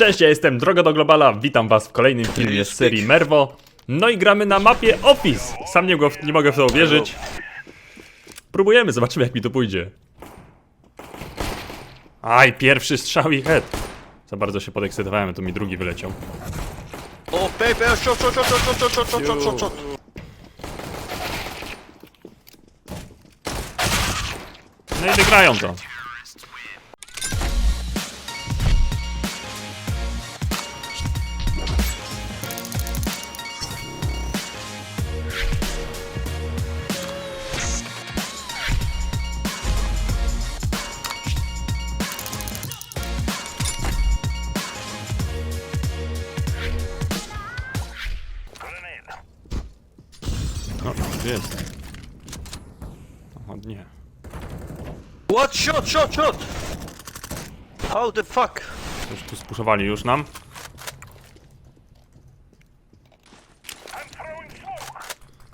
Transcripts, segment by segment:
Cześć, ja jestem Droga do Globala, witam was w kolejnym filmie z serii Mervo. No i gramy na mapie Office. Sam nie, go, nie mogę w to uwierzyć. Próbujemy, zobaczymy jak mi to pójdzie. Aj, pierwszy strzał i head. Za bardzo się podekscytowałem, to mi drugi wyleciał. O, baby, shot, shot, shot, shot, shot, shot, shot, shot, shot, shot. No i wygrają to. Shot, shot, shot! How the fuck? Już tu spuszowali już nam.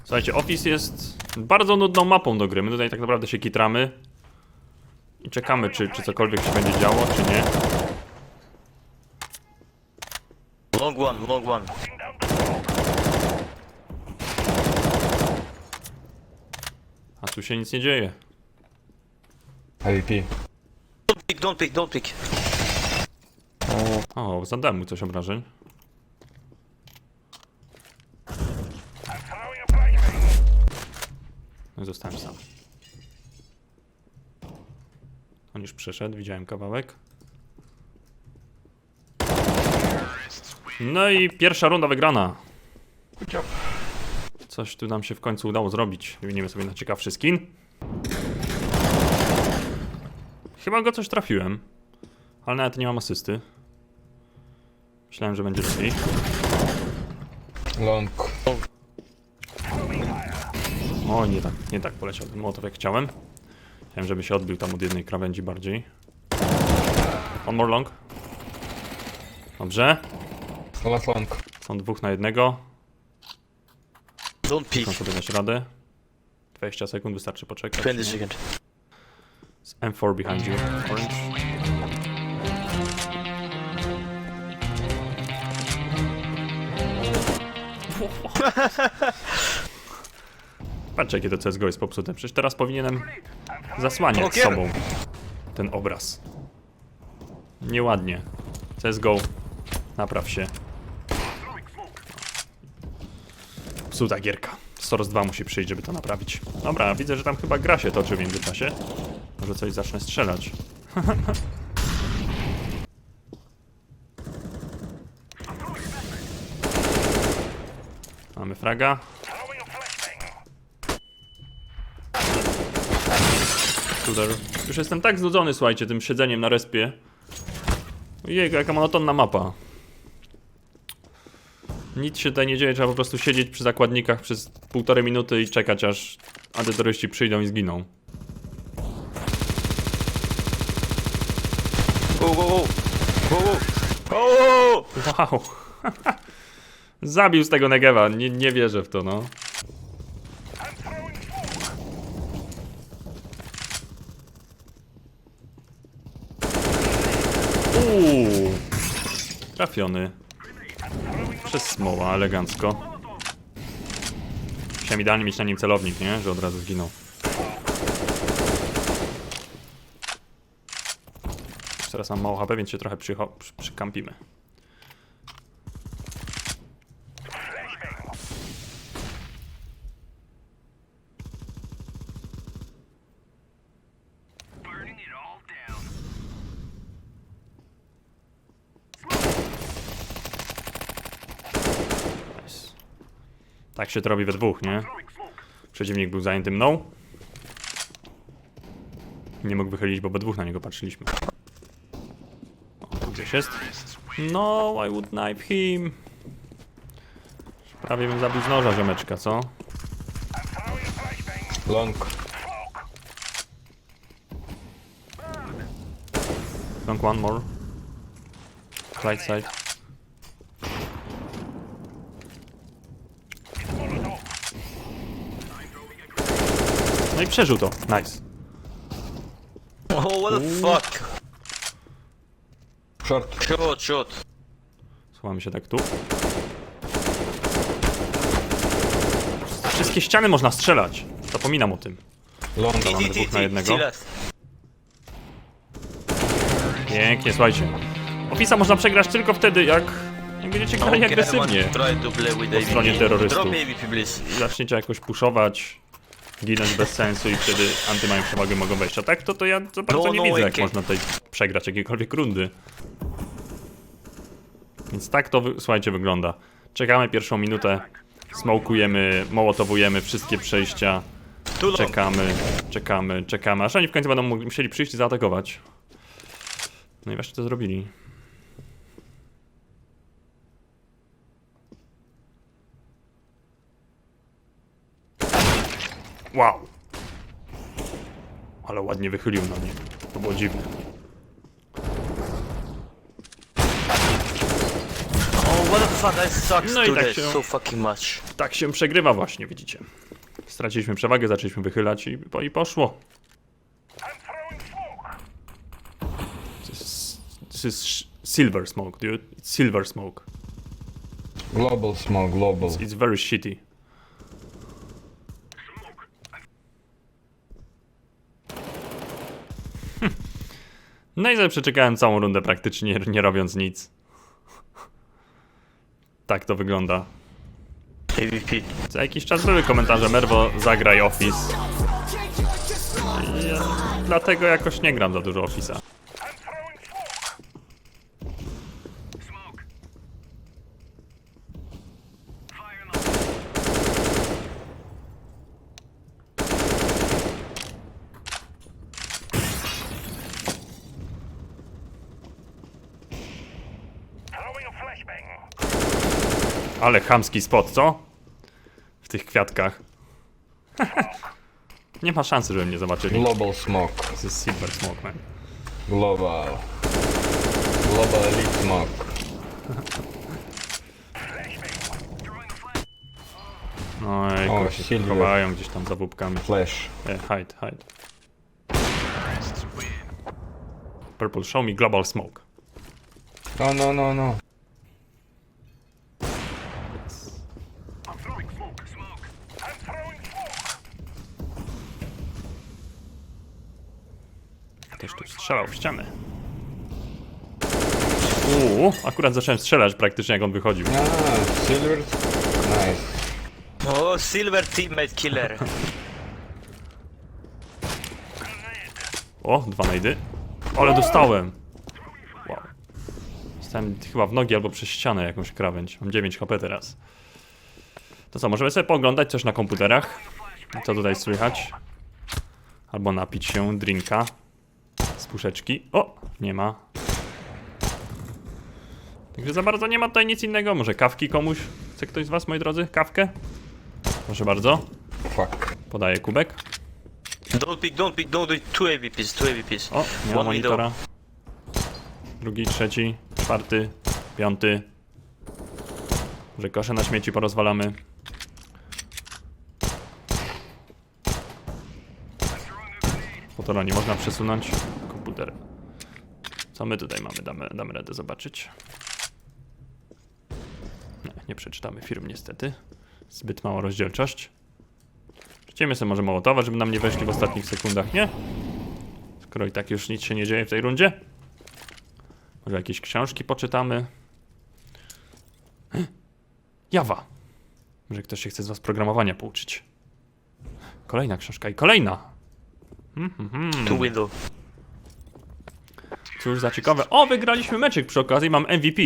Słuchajcie, Office jest bardzo nudną mapą do gry. My tutaj tak naprawdę się kitramy. I czekamy, czy, czy cokolwiek się będzie działo, czy nie. Long one, long one. A tu się nic nie dzieje. AVP. Don't pick, don't pick, don't pick. O, zadałem mu coś obrażeń. No i zostałem sam. On już przeszedł, widziałem kawałek. No i pierwsza runda wygrana. Coś tu nam się w końcu udało zrobić. Wymienimy sobie na ciekawszy skin. Chyba go coś trafiłem. Ale nawet nie mam asysty. Myślałem, że będzie lepiej. Long. O, nie tak, nie tak poleciał ten motow jak chciałem. Chciałem, żeby się odbił tam od jednej krawędzi bardziej. One more long. Dobrze. Last long. Są dwóch na jednego. Don't peek. Muszą sobie dać radę. 20 sekund wystarczy poczekać. 20 seconds. Z M4 behind you. Orange. Patrz jakie to CSGO jest popsute. Przecież teraz powinienem zasłaniać Okier. sobą ten obraz. Nieładnie. CSGO. Napraw się. Psuta gierka. Source 2 musi przyjść, żeby to naprawić. Dobra, widzę, że tam chyba gra się toczy w międzyczasie. Może coś zacznę strzelać. Mamy fraga. Shooter. Już jestem tak znudzony, słuchajcie, tym siedzeniem na respie. Ojej, jaka monotonna mapa. Nic się tutaj nie dzieje, trzeba po prostu siedzieć przy zakładnikach przez półtorej minuty i czekać aż antyterroryści przyjdą i zginą. Wow. Zabił z tego Negewa, nie, nie wierzę w to, no. Uuu. Trafiony. Przez smoła, elegancko. Musiałem idealnie mieć na nim celownik, nie? Że od razu zginął. Teraz mam mało HP, więc się trochę przycho- przy, przykampimy. Nice. Tak się to robi we dwóch, nie? Przeciwnik był zajęty mną. Nie mógł wychylić, bo we dwóch na niego patrzyliśmy. Gdzieś jest. No, I would knife him. Prawie bym zabił z noża ziomeczka, co? Long. Long one more. Right side. No i przeżył to. Nice. Oh, what the fuck? Short. Short, short. Się tak tu. Wszystkie ściany można strzelać. Zapominam o tym. Long. Dobra, dwóch na jednego. Pięknie, słuchajcie. Opisa można przegrać tylko wtedy, jak nie będziecie grali agresywnie po stronie terrorystów. I zaczniecie jakoś puszować, ginąć bez sensu i wtedy anty mają przewagę, mogą wejść. A tak to, to ja za bardzo No, nie no, widzę, jak można tutaj przegrać jakiekolwiek rundy. Więc tak to, słuchajcie, wygląda. Czekamy pierwszą minutę, smokujemy, mołotowujemy wszystkie przejścia, czekamy, czekamy, czekamy, aż oni w końcu będą mu- musieli przyjść i zaatakować. No i właśnie to zrobili. Wow. Ale ładnie wychylił na mnie. To było dziwne. Oh, what the fuck, that sucks No i today tak się- so fucking much. Tak się przegrywa właśnie, widzicie. Straciliśmy przewagę, zaczęliśmy wychylać i, i poszło. This is, this is sh- silver smoke, dude. It's silver smoke. Global smoke, global. It's very shitty. No i sobie przeczekałem całą rundę praktycznie, nie robiąc nic. Tak to wygląda. AVP. Za jakiś czas były komentarze Merwo, zagraj Office. I ja dlatego jakoś nie gram za dużo Office'a. Ale chamski spot, co? W tych kwiatkach. nie ma szansy, żeby mnie zobaczyli. Global smoke. To jest Silver Smoke, man. Global. Global elite smoke. No i O, się Silver. chowają gdzieś tam za wupkami. Flash. E, hide, hide. Purple, show me global smoke. No, no, no, no. Ktoś tu strzelał w ścianę. Uuu, akurat zacząłem strzelać praktycznie jak on wychodził. Ah, silver. Nice. Oh, silver teammate killer. O, dwa najdy. Ale dostałem. Wow. Dostałem chyba w nogi albo przez ścianę jakąś krawędź. Mam 9 HP teraz. To co, możemy sobie pooglądać coś na komputerach? Co tutaj słychać? Albo napić się drinka z puszeczki. O, nie ma. Także za bardzo nie ma tutaj nic innego. Może kawki komuś? Chce ktoś z was, moi drodzy? Kawkę? Proszę bardzo. Fuck. Podaję kubek. don't pick, don't pick, don't do it. Two AVPs, two AVPs. O, nie ma One monitora. Drugi, trzeci, czwarty, piąty. Może kosze na śmieci porozwalamy. Fotora nie można przesunąć. Co my tutaj mamy? Damy, damy radę zobaczyć. Nie, nie przeczytamy firm niestety. Zbyt mała rozdzielczość. Przeciemy sobie może mołotowa, żeby nam nie weszli w ostatnich sekundach, nie? Skoro i tak już nic się nie dzieje w tej rundzie. Może jakieś książki poczytamy. Jawa. Może ktoś się chce z was programowania pouczyć. Kolejna książka i kolejna. Hmm, hmm, hmm. Two window. Cóż za ciekawe. O, wygraliśmy meczyk przy okazji, mam MVP.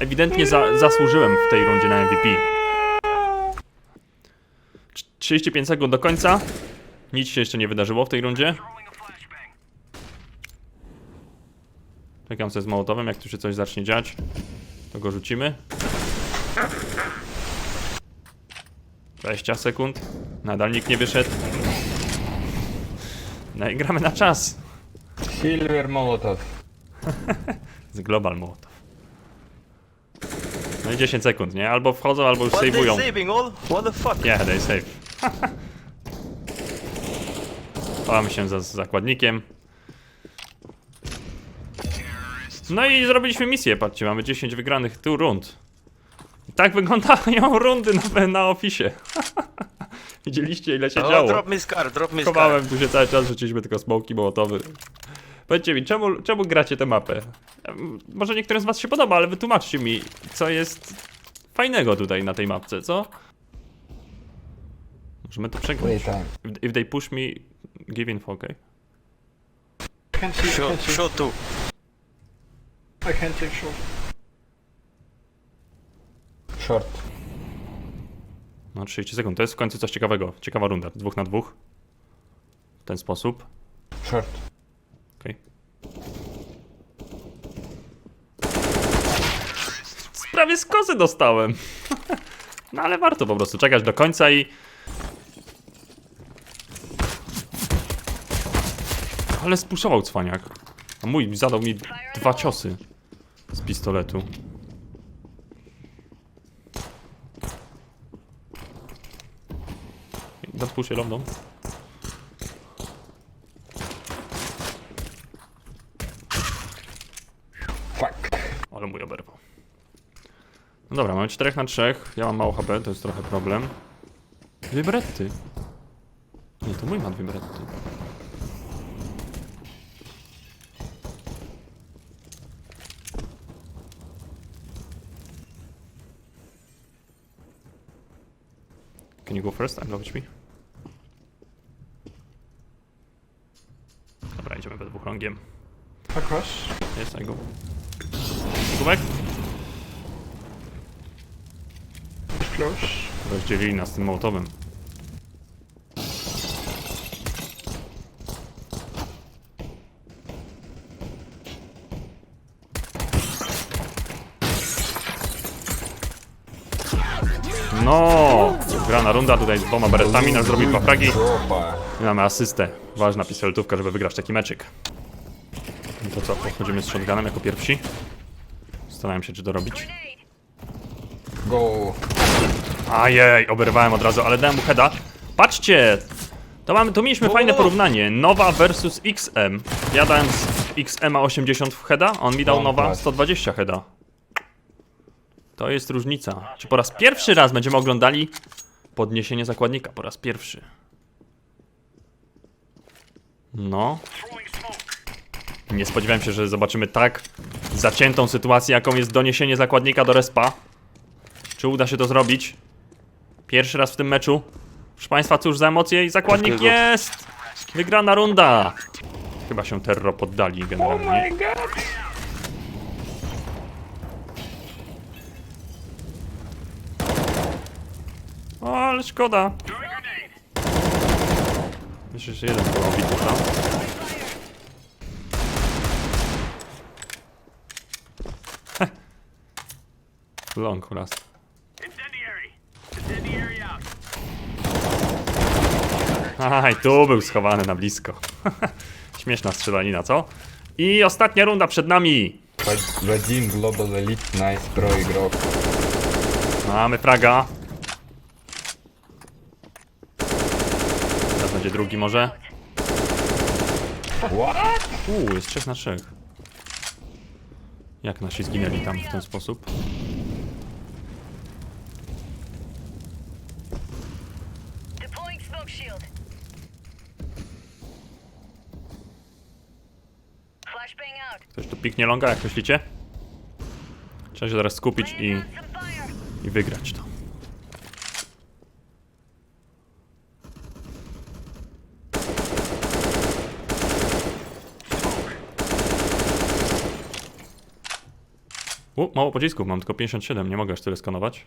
Ewidentnie za, zasłużyłem w tej rundzie na MVP. Trz- 35 sekund do końca. Nic się jeszcze nie wydarzyło w tej rundzie. Czekam sobie z Mołotowem, jak tu się coś zacznie dziać, to go rzucimy. 20 sekund. Nadal nikt nie wyszedł. No i gramy na czas. Silver molotov. Z Global Mołotow. No i 10 sekund, nie? Albo wchodzą, albo już What they save'ują. saving all? What the fuck? Yeah, they save. Chowamy się za z zakładnikiem. No i zrobiliśmy misję, patrzcie, mamy 10 wygranych tu rund. I tak wyglądają rundy na, na ofisie. Widzieliście ile się O, działo. drop me scar, drop me scar. Chowałem tu się cały czas, rzuciliśmy tylko smoki mołotowy. Powiedzcie mi, czemu, czemu gracie tę mapę? Może niektórym z was się podoba, ale wytłumaczcie mi, co jest fajnego tutaj na tej mapce, co? Możemy to przegrać. If, if they push me, give info, okay? Can't Shoot, can't shoot tu. I can't take short. Short. No 30 sekund, to jest w końcu coś ciekawego. Ciekawa runda, dwóch na dwóch. W ten sposób, Short. Prawie z kozy dostałem. No ale warto po prostu czekać do końca i... Ale spuszował cwaniak. A mój zadał mi dwa ciosy z pistoletu. Nadpuszczę lądą. Fuck. Ale mój oberwał. No dobra, mamy 4 na 3. Ja mam mało HP, to jest trochę problem. Dwie bretty. Nie, to mój ma dwie bretty. Can you go first? I'm love HP. Dobra, idziemy we dwóch rągiem. Across. Jest, I go. Kubek? Close. Rozdzielili nas tym mołotowym. No! Grana runda tutaj z dwoma beretami, nas zrobił dwa fragi. I mamy asystę. Ważna pistoletówka, żeby wygrać taki meczyk. No to co, podchodzimy z shotgunem jako pierwsi. Zastanawiam się, czy to robić. Go. Ajej, oberwałem od razu, ale dałem mu heada. Patrzcie! To, mamy, to mieliśmy fajne porównanie. Nowa versus XM. Ja dałem z XM 80 w heada, a on mi dał No, nowa tak. 120 heada. To jest różnica. Czy po raz pierwszy raz będziemy oglądali podniesienie zakładnika? Po raz pierwszy. No. Nie spodziewałem się, że zobaczymy tak zaciętą sytuację, jaką jest doniesienie zakładnika do respa. Czy uda się to zrobić? Pierwszy raz w tym meczu. Proszę Państwa, cóż za emocje i zakładnik jest! Wygrana runda! Chyba się Terro poddali Oh generalnie. god. O, ale szkoda. Myślę, że jeden był obity tam. Long last. Aj, tu był schowany na blisko. Śmieszna strzelanina, co? I ostatnia runda przed nami. Vadim Global Elite Nice Pro Grok. Mamy fraga. Teraz będzie drugi może. What? Uuu, jest 3 na 3. Jak nasi zginęli tam w ten sposób? Piknie longa, jak myślicie? Trzeba się teraz skupić i, i wygrać to. U, mało pocisków, mam tylko 57, nie mogę aż tyle skanować.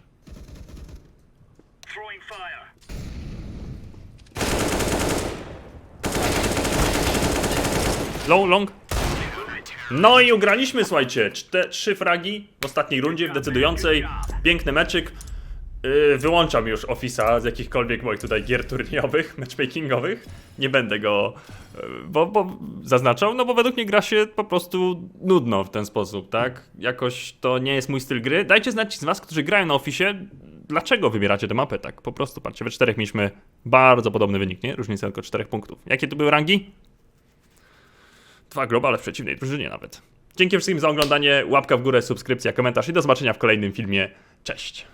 Low, long. No i ugraliśmy, słuchajcie, czte, trzy fragi w ostatniej rundzie, w decydującej. Piękny meczyk. Yy, wyłączam już Office'a z jakichkolwiek moich tutaj gier turniejowych, matchmakingowych. Nie będę go yy, bo, bo zaznaczał, no bo według mnie gra się po prostu nudno w ten sposób, tak? Jakoś to nie jest mój styl gry. Dajcie znać z was, którzy grają na Office'ie, dlaczego wybieracie tę mapę, tak? Po prostu, patrzcie, we czterech mieliśmy bardzo podobny wynik, nie? Różnica tylko czterech punktów. Jakie tu były rangi? Dwa globale w przeciwnej drużynie nawet. Dzięki wszystkim za oglądanie, łapka w górę, subskrypcja, komentarz i do zobaczenia w kolejnym filmie. Cześć!